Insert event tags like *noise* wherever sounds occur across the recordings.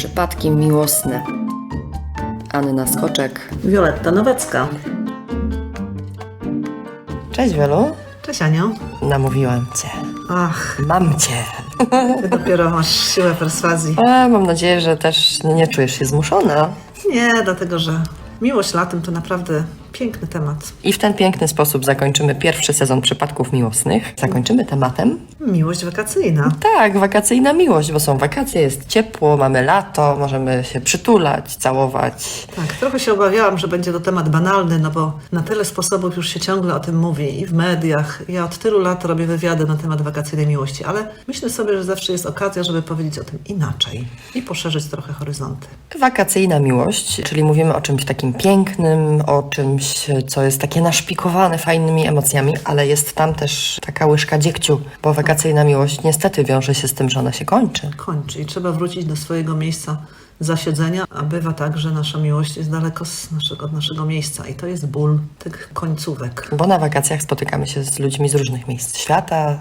Przypadki miłosne. Anna Skoczek. Wioletta Nowacka. Cześć Wielu, Cześć Aniu. namówiłam cię. Ach, Mam cię. ty dopiero masz siłę perswazji. A, mam nadzieję, że też nie czujesz się zmuszona. Nie, dlatego że miłość latem to naprawdę piękny temat. I w ten piękny sposób zakończymy pierwszy sezon przypadków miłosnych. Zakończymy tematem. Miłość wakacyjna. Tak, wakacyjna miłość, bo są wakacje, jest ciepło, mamy lato, możemy się przytulać, całować. Tak, trochę się obawiałam, że będzie to temat banalny, no bo na tyle sposobów już się ciągle o tym mówi i w mediach. Ja od tylu lat robię wywiady na temat wakacyjnej miłości, ale myślę sobie, że zawsze jest okazja, żeby powiedzieć o tym inaczej i poszerzyć trochę horyzonty. Wakacyjna miłość, czyli mówimy o czymś takim pięknym, o czymś, co jest takie naszpikowane fajnymi emocjami, ale jest tam też taka łyżka dziegciu, bo wakacyjna miłość niestety wiąże się z tym, że ona się kończy. Kończy i trzeba wrócić do swojego miejsca zasiedzenia, a bywa tak, że nasza miłość jest daleko naszego, od naszego miejsca i to jest ból tych końcówek. Bo na wakacjach spotykamy się z ludźmi z różnych miejsc świata,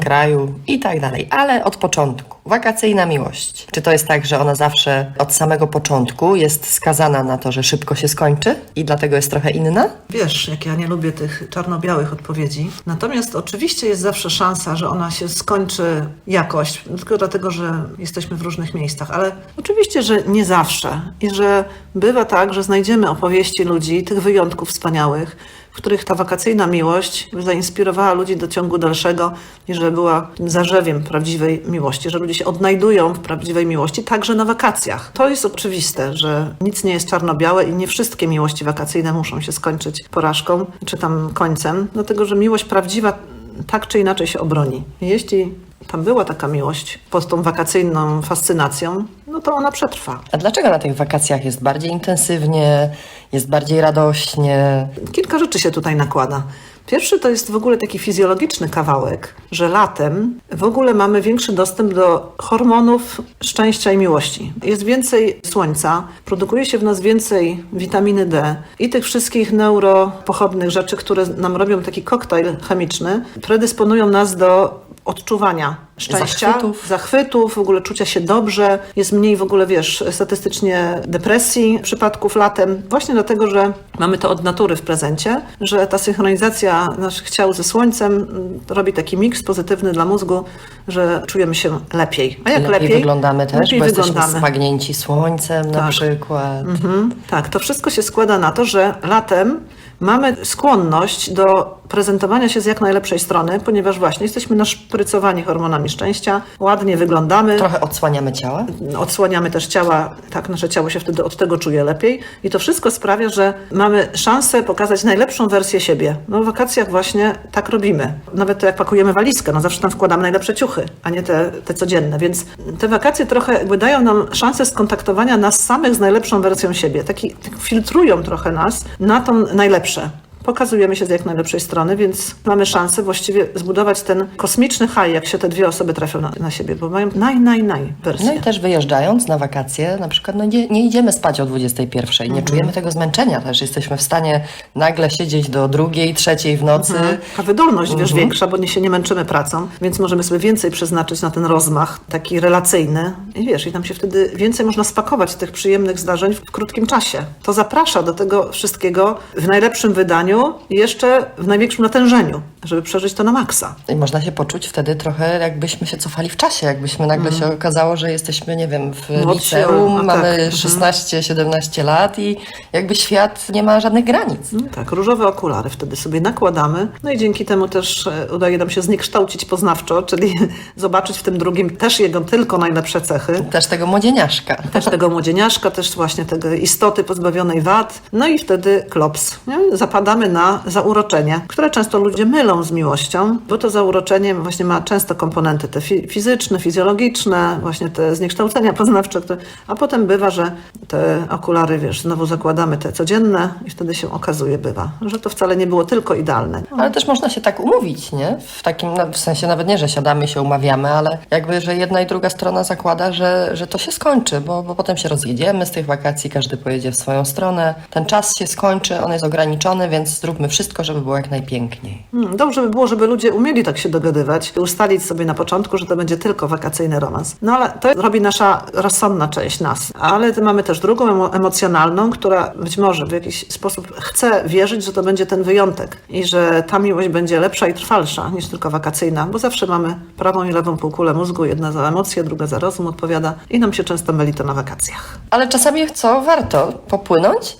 kraju i tak dalej. Ale od początku. Wakacyjna miłość. Czy to jest tak, że ona zawsze od samego początku jest skazana na to, że szybko się skończy i dlatego jest trochę inna? Wiesz, jak ja nie lubię tych czarno-białych odpowiedzi. Natomiast oczywiście jest zawsze szansa, że ona się skończy jakoś, tylko dlatego, że jesteśmy w różnych miejscach. Ale oczywiście, że nie zawsze. I że bywa tak, że znajdziemy opowieści ludzi, tych wyjątków wspaniałych, w których ta wakacyjna miłość zainspirowała ludzi do ciągu dalszego i że była tym zarzewiem prawdziwej miłości, że ludzie się odnajdują w prawdziwej miłości także na wakacjach. To jest oczywiste, że nic nie jest czarno-białe i nie wszystkie miłości wakacyjne muszą się skończyć porażką czy tam końcem, dlatego że miłość prawdziwa tak czy inaczej się obroni. Jeśli tam była taka miłość pod tą wakacyjną fascynacją, no to ona przetrwa. A dlaczego na tych wakacjach jest bardziej intensywnie, jest bardziej radośnie? Kilka rzeczy się tutaj nakłada. Pierwszy to jest w ogóle taki fizjologiczny kawałek, że latem w ogóle mamy większy dostęp do hormonów szczęścia i miłości. Jest więcej słońca, produkuje się w nas więcej witaminy D i tych wszystkich neuropochodnych rzeczy, które nam robią taki koktajl chemiczny, predysponują nas do odczuwania szczęścia, Zachwytów. zachwytów, w ogóle czucia się dobrze, jest mniej w ogóle, wiesz, statystycznie depresji przypadków latem, właśnie dlatego, że mamy to od natury w prezencie, że ta synchronizacja naszych ciał ze słońcem mm, robi taki miks pozytywny dla mózgu, że czujemy się lepiej. A jak lepiej, lepiej, wyglądamy też, lepiej bo jesteśmy wyglądamy. smagnięci słońcem na Tak. przykład. Mhm, tak, to wszystko się składa na to, że latem mamy skłonność do prezentowania się z jak najlepszej strony, ponieważ właśnie jesteśmy naszprycowani hormonami szczęścia, ładnie wyglądamy, Trochę odsłaniamy ciała. odsłaniamy też ciała, tak nasze ciało się wtedy od tego czuje lepiej i to wszystko sprawia, że mamy szansę pokazać najlepszą wersję siebie. No w wakacjach właśnie tak robimy. Nawet to jak pakujemy walizkę, no zawsze tam wkładamy najlepsze ciuchy, a nie te, te codzienne, więc te wakacje trochę jakby dają nam szansę skontaktowania nas samych z najlepszą wersją siebie. Taki, tak filtrują trochę nas na tą najlepsze. Pokazujemy się z jak najlepszej strony, więc mamy szansę właściwie zbudować ten kosmiczny high, jak się te dwie osoby trafią na, na siebie, bo mają naj, naj, naj wersję. No i też wyjeżdżając na wakacje, na przykład no nie, nie idziemy spać o 21, Mhm. nie czujemy tego zmęczenia też. Jesteśmy w stanie nagle siedzieć do drugiej, trzeciej w nocy. A wydolność, wiesz, większa, bo nie się nie męczymy pracą, więc możemy sobie więcej przeznaczyć na ten rozmach taki relacyjny. I wiesz, i tam się wtedy więcej można spakować tych przyjemnych zdarzeń w krótkim czasie. To zaprasza do tego wszystkiego w najlepszym wydaniu i jeszcze w największym natężeniu, żeby przeżyć to na maksa. I można się poczuć wtedy trochę jakbyśmy się cofali w czasie, jakbyśmy nagle się okazało, że jesteśmy, nie wiem, w Młodsi, liceum, a mamy tak, mhm. 16-17 lat i jakby świat nie ma żadnych granic. No tak, różowe okulary wtedy sobie nakładamy, no i dzięki temu też e, udaje nam się zniekształcić poznawczo, czyli *laughs* zobaczyć w tym drugim też jego tylko najlepsze cechy. Też tego młodzieniaszka. też tego młodzieniaszka, też właśnie tego istoty pozbawionej wad. No i wtedy klops. Nie? Zapadamy na zauroczenie, które często ludzie mylą z miłością, bo to zauroczenie właśnie ma często komponenty te fi- fizyczne, fizjologiczne, właśnie te zniekształcenia poznawcze, które... a potem bywa, że te okulary, wiesz, znowu zakładamy te codzienne i wtedy się okazuje, bywa, że to wcale nie było tylko idealne. Ale też można się tak umówić, nie? W takim, no, w sensie nawet nie, że siadamy się, umawiamy, ale jakby, że jedna i druga strona zakłada, że, że to się skończy, bo, bo potem się rozjedziemy z tych wakacji, każdy pojedzie w swoją stronę. Ten czas się skończy, on jest ograniczony, więc więc zróbmy wszystko, żeby było jak najpiękniej. Hmm, Dobrze by było, żeby ludzie umieli tak się dogadywać, ustalić sobie na początku, że to będzie tylko wakacyjny romans. No ale to robi nasza rozsądna część nas. Ale mamy też drugą emo- emocjonalną, która być może w jakiś sposób chce wierzyć, że to będzie ten wyjątek i że ta miłość będzie lepsza i trwalsza niż tylko wakacyjna, bo zawsze mamy prawą i lewą półkulę mózgu, jedna za emocje, druga za rozum odpowiada i nam się często myli to na wakacjach. Ale czasami co, warto popłynąć?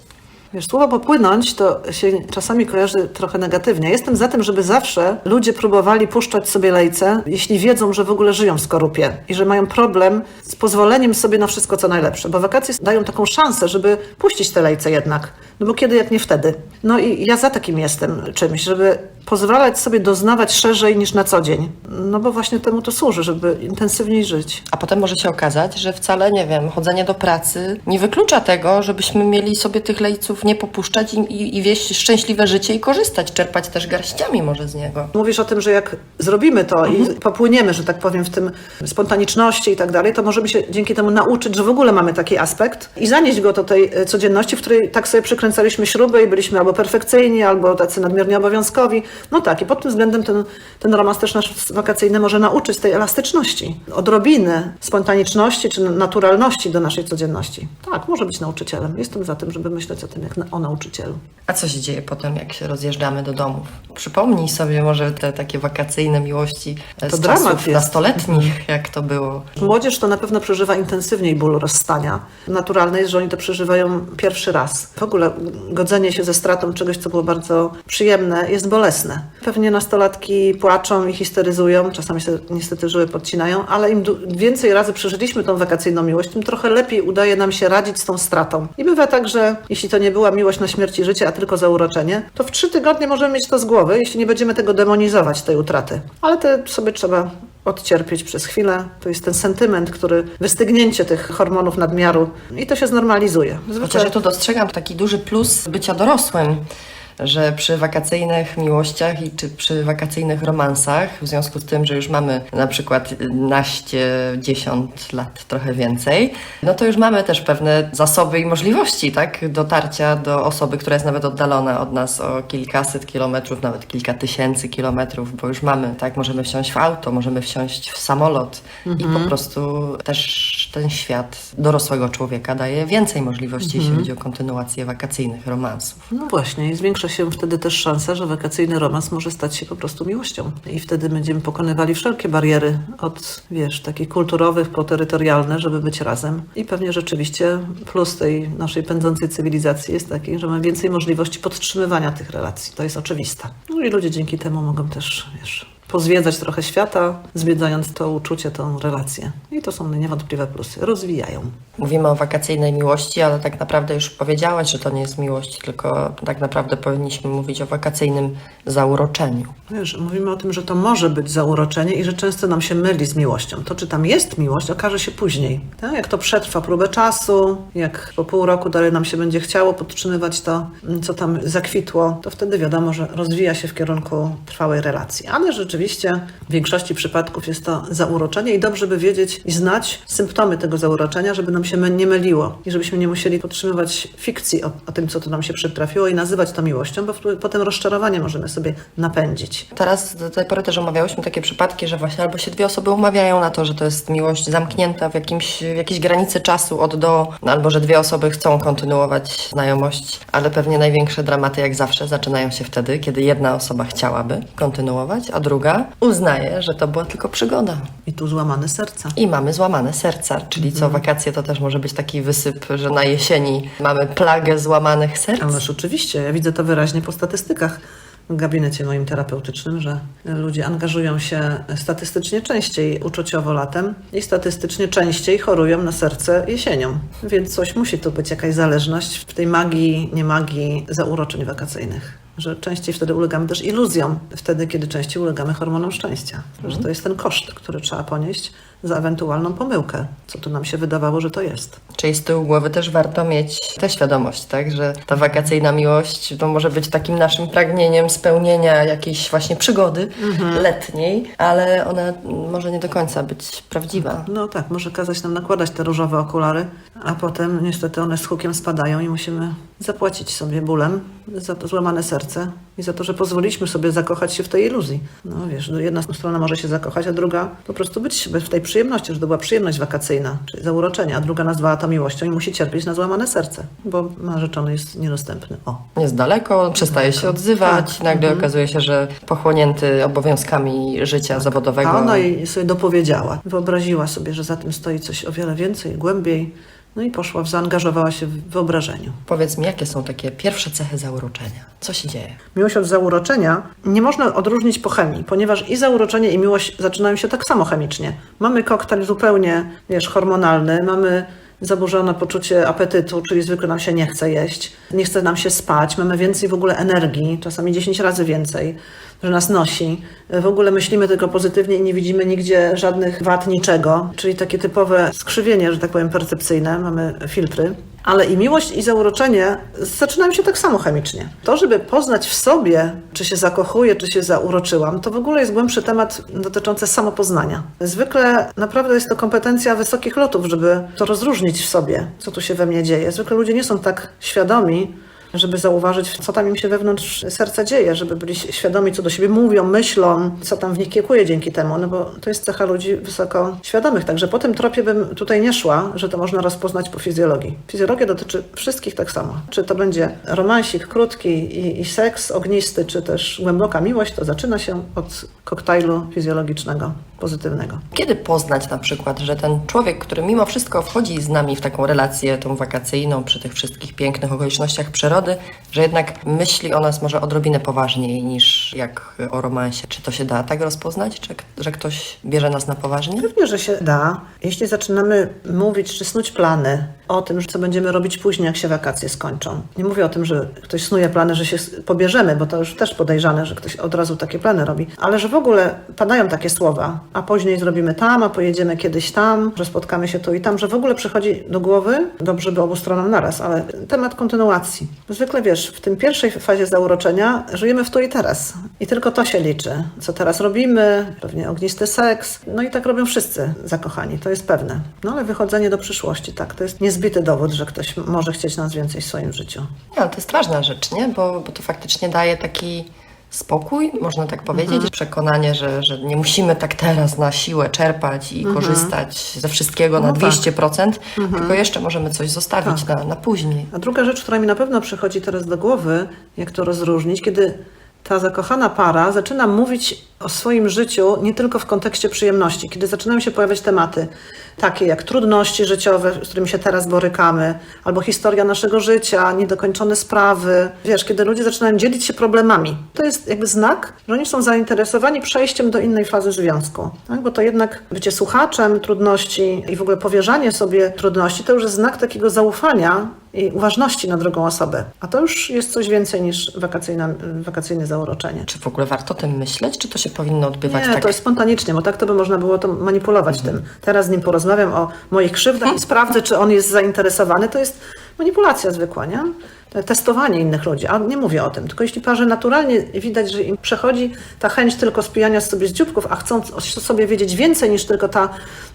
Wiesz, słowo popłynąć to się czasami kojarzy trochę negatywnie. Jestem za tym, żeby zawsze ludzie próbowali puszczać sobie lejce, jeśli wiedzą, że w ogóle żyją w skorupie i że mają problem z pozwoleniem sobie na wszystko, co najlepsze. Bo wakacje dają taką szansę, żeby puścić te lejce jednak. No bo kiedy, jak nie wtedy. No i ja za takim jestem czymś, żeby pozwalać sobie doznawać szerzej niż na co dzień. No bo właśnie temu to służy, żeby intensywniej żyć. A potem może się okazać, że wcale, nie wiem, chodzenie do pracy nie wyklucza tego, żebyśmy mieli sobie tych lejców nie popuszczać i, i, i wieść szczęśliwe życie i korzystać, czerpać też garściami może z niego. Mówisz o tym, że jak zrobimy to i popłyniemy, że tak powiem, w tym spontaniczności i tak dalej, to możemy się dzięki temu nauczyć, że w ogóle mamy taki aspekt i zanieść go do tej e, codzienności, w której tak sobie przykręcaliśmy śruby i byliśmy albo perfekcyjni, albo tacy nadmiernie obowiązkowi. No tak, i pod tym względem ten, ten romans też nasz wakacyjny może nauczyć tej elastyczności, odrobiny spontaniczności czy naturalności do naszej codzienności. Tak, może być nauczycielem. Jestem za tym, żeby myśleć o tym jak o nauczycielu. A co się dzieje potem, jak się rozjeżdżamy do domów? Przypomnij sobie może te takie wakacyjne miłości e, To z czasów nastoletnich, jak to było. Młodzież to na pewno przeżywa intensywniej ból rozstania. Naturalne jest, że oni to przeżywają pierwszy raz. W ogóle godzenie się ze stratą czegoś, co było bardzo przyjemne, jest bolesne. Pewnie nastolatki płaczą i histeryzują, czasami się niestety żyły podcinają, ale im więcej razy przeżyliśmy tą wakacyjną miłość, tym trochę lepiej udaje nam się radzić z tą stratą. I bywa tak, że jeśli to nie była miłość na śmierć i życie, a tylko zauroczenie, to w trzy tygodnie możemy mieć to z głowy, jeśli nie będziemy tego demonizować, tej utraty. Ale to sobie trzeba odcierpieć przez chwilę. To jest ten sentyment, który, wystygnięcie tych hormonów nadmiaru i to się znormalizuje. Chociaż ja tu dostrzegam taki duży plus bycia dorosłym, że przy wakacyjnych miłościach i czy przy wakacyjnych romansach, w związku z tym, że już mamy na przykład naście, dziesiąt lat, trochę więcej, no to już mamy też pewne zasoby i możliwości, tak, dotarcia do osoby, która jest nawet oddalona od nas o kilkaset kilometrów, nawet kilka tysięcy kilometrów, bo już mamy, tak, możemy wsiąść w auto, możemy wsiąść w samolot i po prostu też ten świat dorosłego człowieka daje więcej możliwości, jeśli chodzi o kontynuację wakacyjnych romansów. No właśnie, i zwiększa się wtedy też szansa, że wakacyjny romans może stać się po prostu miłością. I wtedy będziemy pokonywali wszelkie bariery od, wiesz, takich kulturowych po terytorialne, żeby być razem. I pewnie rzeczywiście plus tej naszej pędzącej cywilizacji jest taki, że mamy więcej możliwości podtrzymywania tych relacji. To jest oczywiste. No i ludzie dzięki temu mogą też, wiesz, pozwiedzać trochę świata, zwiedzając to uczucie, tą relację. I to są niewątpliwe plusy. Rozwijają. Mówimy o wakacyjnej miłości, ale tak naprawdę już powiedziałaś, że to nie jest miłość, tylko tak naprawdę powinniśmy mówić o wakacyjnym zauroczeniu. Wiesz, mówimy o tym, że to może być zauroczenie i że często nam się myli z miłością. To, czy tam jest miłość, okaże się później. Tak? Jak to przetrwa próbę czasu, jak po pół roku dalej nam się będzie chciało podtrzymywać to, co tam zakwitło, to wtedy wiadomo, że rozwija się w kierunku trwałej relacji. Ale rzeczywiście w większości przypadków jest to zauroczenie i dobrze by wiedzieć i znać symptomy tego zauroczenia, żeby nam się nie myliło i żebyśmy nie musieli podtrzymywać fikcji o, o tym, co tu nam się przytrafiło i nazywać to miłością, bo potem rozczarowanie możemy sobie napędzić. Teraz do tej pory też omawiałyśmy takie przypadki, że właśnie albo się dwie osoby umawiają na to, że to jest miłość zamknięta w, jakimś, w jakiejś granicy czasu od do, albo że dwie osoby chcą kontynuować znajomość, ale pewnie największe dramaty jak zawsze zaczynają się wtedy, kiedy jedna osoba chciałaby kontynuować, a druga uznaje, że to była tylko przygoda. I tu złamane serca. I mamy złamane serca, czyli co wakacje to też może być taki wysyp, że na jesieni mamy plagę złamanych serc. Ależ oczywiście, ja widzę to wyraźnie po statystykach w gabinecie moim terapeutycznym, że ludzie angażują się statystycznie częściej uczuciowo latem i statystycznie częściej chorują na serce jesienią. Więc coś musi tu być, jakaś zależność w tej magii, nie magii zauroczeń wakacyjnych. Że częściej wtedy ulegamy też iluzjom, wtedy kiedy częściej ulegamy hormonom szczęścia. Że to jest ten koszt, który trzeba ponieść za ewentualną pomyłkę, co tu nam się wydawało, że to jest. Czyli z tyłu głowy też warto mieć tę świadomość, tak? Że ta wakacyjna miłość to może być takim naszym pragnieniem spełnienia jakiejś właśnie przygody letniej, ale ona może nie do końca być prawdziwa. No tak, może kazać nam nakładać te różowe okulary, a potem niestety one z hukiem spadają i musimy zapłacić sobie bólem za to złamane serce i za to, że pozwoliliśmy sobie zakochać się w tej iluzji. No wiesz, jedna strona może się zakochać, a druga po prostu być w tej przyjemności, że to była przyjemność wakacyjna, czyli zauroczenie, a druga nazwała to miłością i musi cierpieć na złamane serce, bo narzeczony jest niedostępny. O. Jest daleko, przestaje się odzywać, Tak. nagle okazuje się, że pochłonięty obowiązkami życia zawodowego. A ona jej sobie dopowiedziała. Wyobraziła sobie, że za tym stoi coś o wiele więcej, głębiej. No i poszła, zaangażowała się w wyobrażeniu. Powiedz mi, jakie są takie pierwsze cechy zauroczenia? Co się dzieje? Miłość od zauroczenia nie można odróżnić po chemii, ponieważ i zauroczenie, i miłość zaczynają się tak samo chemicznie. Mamy koktajl zupełnie, wiesz, hormonalny, mamy zaburzone poczucie apetytu, czyli zwykle nam się nie chce jeść, nie chce nam się spać, mamy więcej w ogóle energii, czasami 10 razy więcej, że nas nosi. W ogóle myślimy tylko pozytywnie i nie widzimy nigdzie żadnych wad niczego, czyli takie typowe skrzywienie, że tak powiem, percepcyjne, mamy filtry. Ale i miłość, i zauroczenie zaczynają się tak samo chemicznie. To, żeby poznać w sobie, czy się zakochuję, czy się zauroczyłam, to w ogóle jest głębszy temat dotyczący samopoznania. Zwykle naprawdę jest to kompetencja wysokich lotów, żeby to rozróżnić w sobie, co tu się we mnie dzieje. Zwykle ludzie nie są tak świadomi, żeby zauważyć, co tam im się wewnątrz serca dzieje, żeby byli świadomi, co do siebie mówią, myślą, co tam w nich kiekuje dzięki temu, no bo to jest cecha ludzi wysoko świadomych. Także po tym tropie bym tutaj nie szła, że to można rozpoznać po fizjologii. Fizjologia dotyczy wszystkich tak samo. Czy to będzie romansik krótki i, i seks ognisty, czy też głęboka miłość, to zaczyna się od koktajlu fizjologicznego, pozytywnego. Kiedy poznać na przykład, że ten człowiek, który mimo wszystko wchodzi z nami w taką relację, tą wakacyjną, przy tych wszystkich pięknych okolicznościach przyrody, że jednak myśli o nas może odrobinę poważniej niż jak o romansie. Czy to się da tak rozpoznać, czy, że ktoś bierze nas na poważnie? Pewnie, że się da. Jeśli zaczynamy mówić czy snuć plany o tym, co będziemy robić później, jak się wakacje skończą. Nie mówię o tym, że ktoś snuje plany, że się pobierzemy, bo to już też podejrzane, że ktoś od razu takie plany robi. Ale że w ogóle padają takie słowa, a później zrobimy tam, a pojedziemy kiedyś tam, że spotkamy się tu i tam, że w ogóle przychodzi do głowy, dobrze by obu stronom naraz, ale temat kontynuacji. Zwykle wiesz, w tym pierwszej fazie zauroczenia żyjemy w tu i teraz. I tylko to się liczy. Co teraz robimy, pewnie ognisty seks. No i tak robią wszyscy zakochani, to jest pewne. No ale wychodzenie do przyszłości, tak, to jest niezbity dowód, że ktoś może chcieć nas więcej w swoim życiu. Ale to jest ważna rzecz, nie? Bo, bo to faktycznie daje taki spokój, można tak powiedzieć, przekonanie, że, że nie musimy tak teraz na siłę czerpać i korzystać ze wszystkiego na No tak. 200%, tylko jeszcze możemy coś zostawić na, na później. A druga rzecz, która mi na pewno przychodzi teraz do głowy, jak to rozróżnić, kiedy ta zakochana para zaczyna mówić o swoim życiu nie tylko w kontekście przyjemności, kiedy zaczynają się pojawiać tematy takie jak trudności życiowe, z którymi się teraz borykamy, albo historia naszego życia, niedokończone sprawy. Wiesz, kiedy ludzie zaczynają dzielić się problemami, to jest jakby znak, że oni są zainteresowani przejściem do innej fazy związku. Tak? Bo to jednak bycie słuchaczem trudności i w ogóle powierzanie sobie trudności, to już jest znak takiego zaufania i uważności na drugą osobę. A to już jest coś więcej niż wakacyjna, wakacyjne zauroczenie. Czy w ogóle warto o tym myśleć, czy to się powinno odbywać Nie, tak? to jest spontanicznie, bo tak to by można było to manipulować tym. Teraz z nim porozmawiam o moich krzywdach i sprawdzę, czy on jest zainteresowany. To jest manipulacja zwykła, nie? To Testowanie innych ludzi, a nie mówię o tym. Tylko jeśli parze naturalnie widać, że im przechodzi ta chęć tylko spijania sobie z dzióbków, a chcą sobie wiedzieć więcej niż tylko ta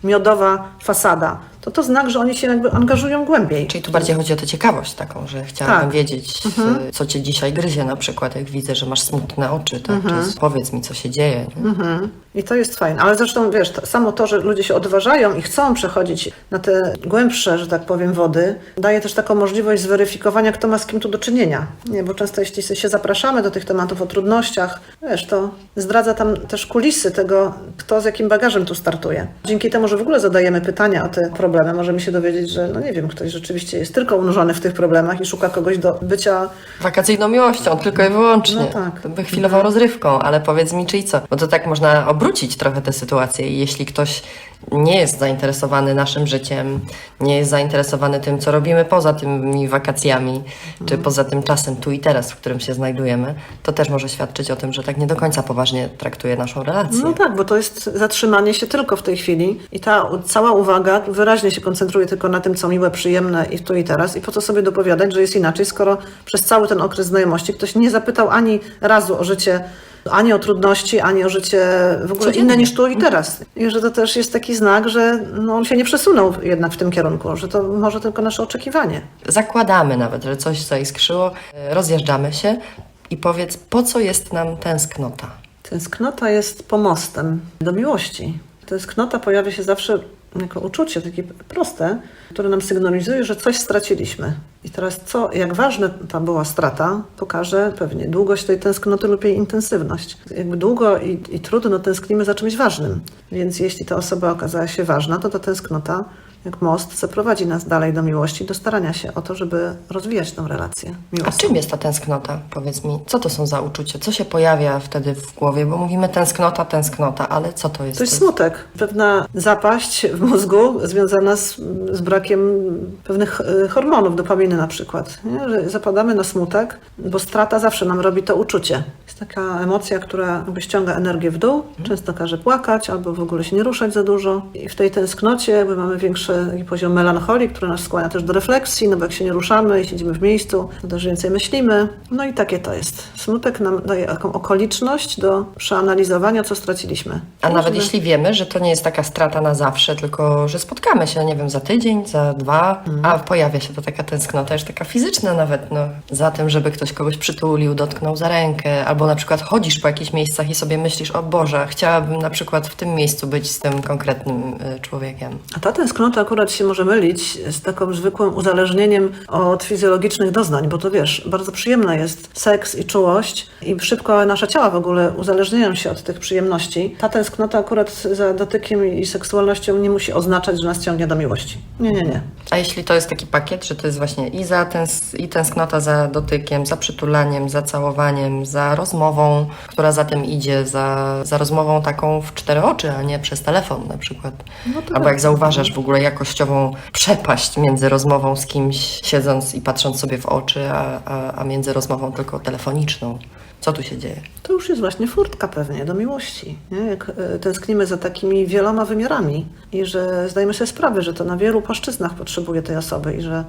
miodowa fasada, to to znak, że oni się jakby angażują głębiej. Czyli tu bardziej chodzi o tę ciekawość taką, że chciałabym Tak. wiedzieć, y, co cię dzisiaj gryzie na przykład, jak widzę, że masz smutne oczy, tak? Mhm. Powiedz mi, co się dzieje. Nie? I to jest fajne. Ale zresztą, wiesz, to, samo to, że ludzie się odważają i chcą przechodzić na te głębsze, że tak powiem, wody, daje też taką możliwość zweryfikowania, kto ma z kim tu do czynienia. Nie, bo często jeśli się zapraszamy do tych tematów o trudnościach, wiesz, to zdradza tam też kulisy tego, kto z jakim bagażem tu startuje. Dzięki temu, że w ogóle zadajemy pytania o te problemy, możemy się dowiedzieć, że, no nie wiem, ktoś rzeczywiście jest tylko unurzony w tych problemach i szuka kogoś do bycia Wakacyjną miłością, tylko i wyłącznie. No tak. Chwilową rozrywką, ale powiedz mi, czyli co? Bo to tak można obrócić trochę tę sytuację i jeśli ktoś nie jest zainteresowany naszym życiem, nie jest zainteresowany tym, co robimy poza tymi wakacjami, czy poza tym czasem tu i teraz, w którym się znajdujemy, to też może świadczyć o tym, że tak nie do końca poważnie traktuje naszą relację. No tak, bo to jest zatrzymanie się tylko w tej chwili i ta cała uwaga wyraźnie się koncentruje tylko na tym, co miłe, przyjemne i tu i teraz. I po co sobie dopowiadać, że jest inaczej, skoro przez cały ten okres znajomości ktoś nie zapytał ani razu o życie, ani o trudności, ani o życie w ogóle Codziennie. inne niż tu i teraz. I że to też jest taki znak, że no, on się nie przesunął jednak w tym kierunku, że to może tylko nasze oczekiwanie. Zakładamy nawet, że coś zaiskrzyło, rozjeżdżamy się i powiedz, po co jest nam tęsknota? Tęsknota jest pomostem do miłości. Tęsknota pojawia się zawsze jako uczucie takie proste, które nam sygnalizuje, że coś straciliśmy. I teraz co, jak ważna ta była strata, pokaże pewnie długość tej tęsknoty lub jej intensywność. Jakby długo i, i trudno tęsknimy za czymś ważnym. Więc jeśli ta osoba okazała się ważna, to ta tęsknota jak most zaprowadzi nas dalej do miłości, do starania się o to, żeby rozwijać tę relację A miłosną. czym jest ta tęsknota? Powiedz mi, co to są za uczucia? Co się pojawia wtedy w głowie? Bo mówimy tęsknota, tęsknota, ale co to jest? To jest smutek, pewna zapaść w mózgu związana z, z brakiem pewnych e, hormonów, dopaminy na przykład. Nie? Że zapadamy na smutek, bo strata zawsze nam robi to uczucie. Jest taka emocja, która jakby ściąga energię w dół, często każe płakać albo w ogóle się nie ruszać za dużo. I w tej tęsknocie jakby mamy większy poziom melancholii, który nas skłania też do refleksji, no bo jak się nie ruszamy i siedzimy w miejscu, to też więcej myślimy. No i takie to jest. Smutek nam daje taką okoliczność do przeanalizowania, co straciliśmy. A nawet jeśli wiemy, że to nie jest taka strata na zawsze, tylko że spotkamy się, nie wiem, za tydzień, za dwa, a pojawia się to taka tęsknota, już taka fizyczna nawet, no, za tym, żeby ktoś kogoś przytulił, dotknął za rękę, albo na przykład chodzisz po jakichś miejscach i sobie myślisz, o Boże, chciałabym na przykład w tym miejscu być z tym konkretnym y, człowiekiem. A ta tęsknota akurat się może mylić z takim zwykłym uzależnieniem od fizjologicznych doznań, bo to wiesz, bardzo przyjemna jest seks i czułość i szybko nasze ciała w ogóle uzależniają się od tych przyjemności. Ta tęsknota akurat za dotykiem i seksualnością nie musi oznaczać, że nas ciągnie do miłości. Nie, nie, nie. A jeśli to jest taki pakiet, że to jest właśnie i, za tęs- i tęsknota za dotykiem, za przytulaniem, za całowaniem, za rozmową, która za tym idzie, za, za rozmową taką w cztery oczy, a nie przez telefon na przykład. No Albo tak. jak zauważasz w ogóle jakościową przepaść między rozmową z kimś, siedząc i patrząc sobie w oczy, a, a, a między rozmową tylko telefoniczną. Co tu się dzieje? To już jest właśnie furtka pewnie do miłości. Nie? Jak e, tęsknimy za takimi wieloma wymiarami i że zdajemy sobie sprawę, że to na wielu płaszczyznach potrzebuje tej osoby i że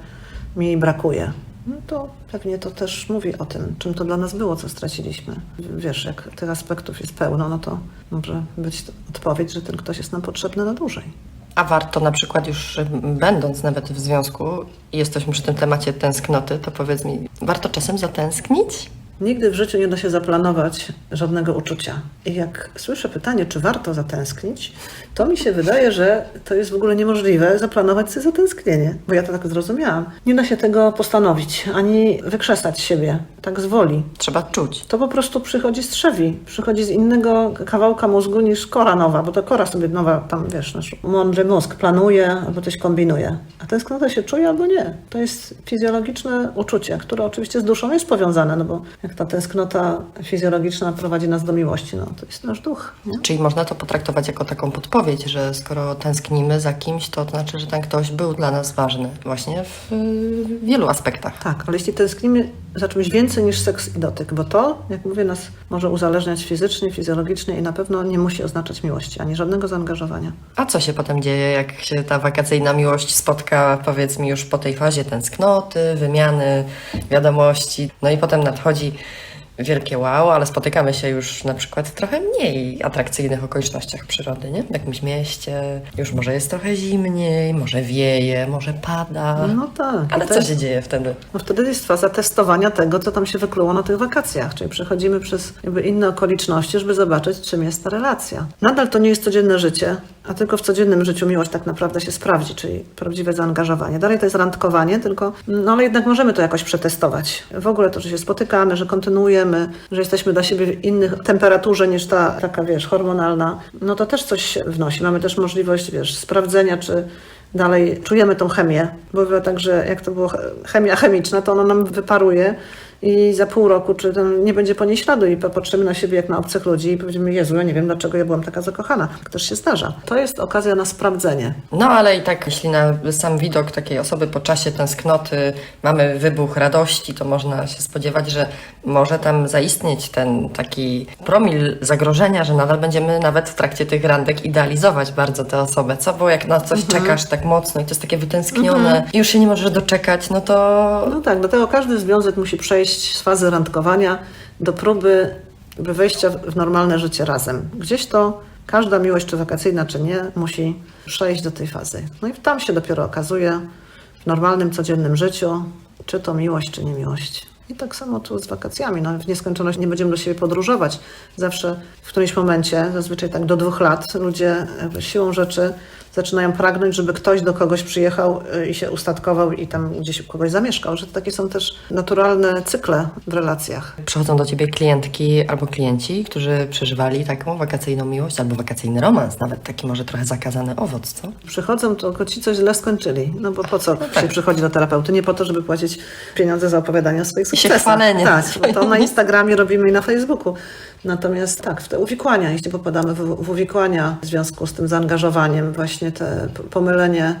mi jej brakuje. No to pewnie to też mówi o tym, czym to dla nas było, co straciliśmy. Wiesz, jak tych aspektów jest pełno, no to może być odpowiedź, że ten ktoś jest nam potrzebny na dłużej. A warto na przykład już będąc nawet w związku i jesteśmy przy tym temacie tęsknoty, to powiedz mi, warto czasem zatęsknić? Nigdy w życiu nie da się zaplanować żadnego uczucia. I jak słyszę pytanie, czy warto zatęsknić, to mi się wydaje, że to jest w ogóle niemożliwe zaplanować sobie zatęsknienie, bo ja to tak zrozumiałam. Nie da się tego postanowić, ani wykrzesać siebie, tak z woli. Trzeba czuć. To po prostu przychodzi z trzewi, przychodzi z innego kawałka mózgu niż kora nowa, bo to kora sobie nowa, tam wiesz, nasz mądry mózg planuje albo coś kombinuje. A tęsknota się czuje albo nie. To jest fizjologiczne uczucie, które oczywiście z duszą jest powiązane, no bo jak ta tęsknota fizjologiczna prowadzi nas do miłości, no to jest nasz duch. Nie? Czyli można to potraktować jako taką podpowiedź, że skoro tęsknimy za kimś, to znaczy, że ten ktoś był dla nas ważny właśnie w wielu aspektach. Tak, ale jeśli tęsknimy za czymś więcej niż seks i dotyk, bo to, jak mówię, nas może uzależniać fizycznie, fizjologicznie i na pewno nie musi oznaczać miłości, ani żadnego zaangażowania. A co się potem dzieje, jak się ta wakacyjna miłość spotka, powiedz mi, już po tej fazie tęsknoty, wymiany wiadomości, no i potem nadchodzi wielkie wow, ale spotykamy się już na przykład w trochę mniej atrakcyjnych okolicznościach przyrody, nie? W jakimś mieście, już może jest trochę zimniej, może wieje, może pada. No tak. Ale co się dzieje wtedy? No wtedy jest faza testowania tego, co tam się wykluło na tych wakacjach, czyli przechodzimy przez jakby inne okoliczności, żeby zobaczyć, czym jest ta relacja. Nadal to nie jest codzienne życie, a tylko w codziennym życiu miłość tak naprawdę się sprawdzi, czyli prawdziwe zaangażowanie. Dalej to jest randkowanie, tylko, no ale jednak możemy to jakoś przetestować. W ogóle to, że się spotykamy, że kontynuujemy, że jesteśmy dla siebie w innych temperaturze niż ta taka, wiesz, hormonalna, no to też coś wnosi. Mamy też możliwość, wiesz, sprawdzenia, czy dalej czujemy tą chemię, bo bywa tak, że jak to było chemia chemiczna, to ona nam wyparuje i za pół roku, czy tam nie będzie po niej śladu i popatrzymy na siebie jak na obcych ludzi i powiemy, Jezu, ja nie wiem, dlaczego ja byłam taka zakochana. To też się zdarza. To jest okazja na sprawdzenie. No ale i tak, jeśli na sam widok takiej osoby po czasie tęsknoty mamy wybuch radości, to można się spodziewać, że może tam zaistnieć ten taki promil zagrożenia, że nadal będziemy nawet w trakcie tych randek idealizować bardzo tę osobę, co? Bo jak na coś czekasz tak mocno i to jest takie wytęsknione i już się nie możesz doczekać, no to No tak, dlatego każdy związek musi przejść z fazy randkowania do próby wejścia w normalne życie razem. Gdzieś to każda miłość, czy wakacyjna, czy nie, musi przejść do tej fazy. No i tam się dopiero okazuje w normalnym, codziennym życiu, czy to miłość, czy nie miłość. I tak samo tu z wakacjami. No, w nieskończoność nie będziemy do siebie podróżować. Zawsze w którymś momencie, zazwyczaj tak do dwóch lat, ludzie siłą rzeczy zaczynają pragnąć, żeby ktoś do kogoś przyjechał y, i się ustatkował i tam gdzieś u kogoś zamieszkał. Że takie są też naturalne cykle w relacjach. przychodzą do ciebie klientki albo klienci, którzy przeżywali taką wakacyjną miłość albo wakacyjny romans, nawet taki może trochę zakazany owoc, co? Przychodzą tylko ci, co źle skończyli. No bo po co się przychodzi do terapeuty? Nie po to, żeby płacić pieniądze za opowiadanie o swoich się sukcesach. chwalenie. Tak, bo to na *laughs* Instagramie robimy i na Facebooku. Natomiast tak, w te uwikłania, jeśli popadamy w, w uwikłania w związku z tym zaangażowaniem, właśnie te p- pomylenie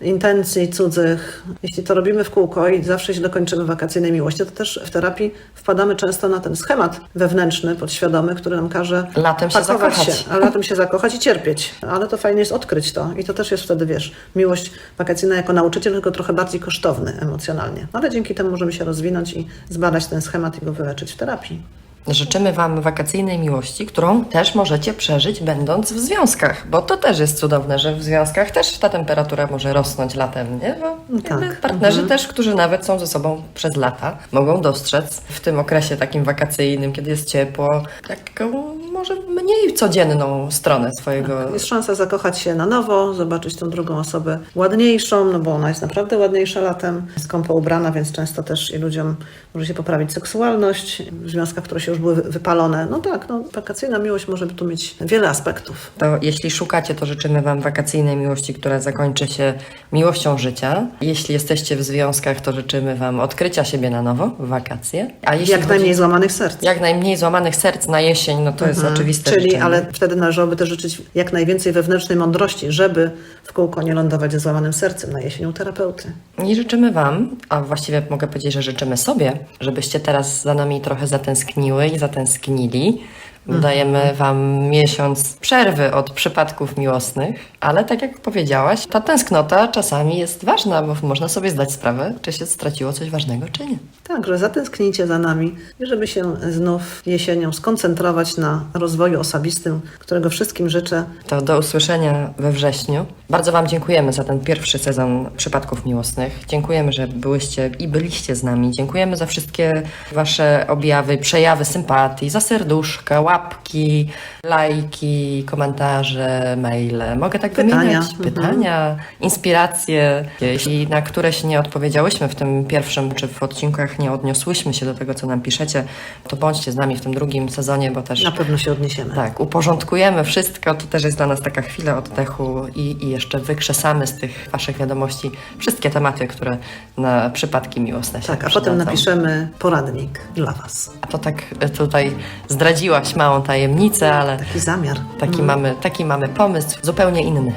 intencji cudzych, jeśli to robimy w kółko i zawsze się dokończymy wakacyjnej miłości, to też w terapii wpadamy często na ten schemat wewnętrzny, podświadomy, który nam każe Latem się zakochać. się, a latem się zakochać i cierpieć. Ale to fajnie jest odkryć to i to też jest wtedy, wiesz, miłość wakacyjna jako nauczyciel, tylko trochę bardziej kosztowny emocjonalnie. Ale dzięki temu możemy się rozwinąć i zbadać ten schemat i go wyleczyć w terapii. Życzymy Wam wakacyjnej miłości, którą też możecie przeżyć będąc w związkach, bo to też jest cudowne, że w związkach też ta temperatura może rosnąć latem, nie? Bo tak. partnerzy też, którzy nawet są ze sobą przez lata, mogą dostrzec w tym okresie takim wakacyjnym, kiedy jest ciepło, taką może mniej codzienną stronę swojego Jest szansa zakochać się na nowo, zobaczyć tą drugą osobę ładniejszą, no bo ona jest naprawdę ładniejsza latem, skąpo ubrana, więc często też i ludziom może się poprawić seksualność w związkach, które się już były wy- wypalone. No tak, no, wakacyjna miłość może tu mieć wiele aspektów. To jeśli szukacie, to życzymy Wam wakacyjnej miłości, która zakończy się miłością życia. Jeśli jesteście w związkach, to życzymy Wam odkrycia siebie na nowo w wakacje. A jeśli Jak chodzi- najmniej złamanych serc. jak najmniej złamanych serc na jesień, no to jest oczywiste Czyli, życzenie. ale wtedy należałoby też życzyć jak najwięcej wewnętrznej mądrości, żeby w kółko nie lądować ze złamanym sercem na jesień u terapeuty. I życzymy Wam, a właściwie mogę powiedzieć, że życzymy sobie, żebyście teraz za nami trochę zatęskniły i zatęsknili. Dajemy Wam miesiąc przerwy od przypadków miłosnych, ale tak jak powiedziałaś, ta tęsknota czasami jest ważna, bo można sobie zdać sprawę, czy się straciło coś ważnego, czy nie. Tak, że zatęsknijcie za nami i żeby się znów jesienią skoncentrować na rozwoju osobistym, którego wszystkim życzę. To do usłyszenia we wrześniu. Bardzo Wam dziękujemy za ten pierwszy sezon przypadków miłosnych. Dziękujemy, że byłyście i byliście z nami. Dziękujemy za wszystkie Wasze objawy, przejawy sympatii, za serduszka, łapki, lajki, komentarze, maile. Mogę tak Pytania. wymieniać? Mhm. Pytania, inspiracje. Jeśli na któreś nie odpowiedziałyśmy w tym pierwszym, czy w odcinkach nie odniosłyśmy się do tego, co nam piszecie, to bądźcie z nami w tym drugim sezonie, bo też Na pewno się odniesiemy. tak, uporządkujemy wszystko. To też jest dla nas taka chwila oddechu i, i jeszcze wykrzesamy z tych Waszych wiadomości wszystkie tematy, które na przypadki miłosne się Tak, a potem napiszemy poradnik dla Was. A to tak tutaj zdradziłaś małą tajemnicę, ale Taki zamiar. taki, mamy, taki mamy pomysł, zupełnie inny.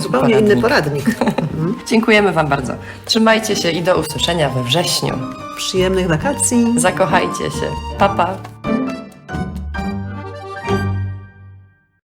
Zupełnie *laughs* inny poradnik. *laughs* Dziękujemy Wam bardzo. Trzymajcie się i do usłyszenia we wrześniu. Przyjemnych wakacji. Zakochajcie się. Pa, pa.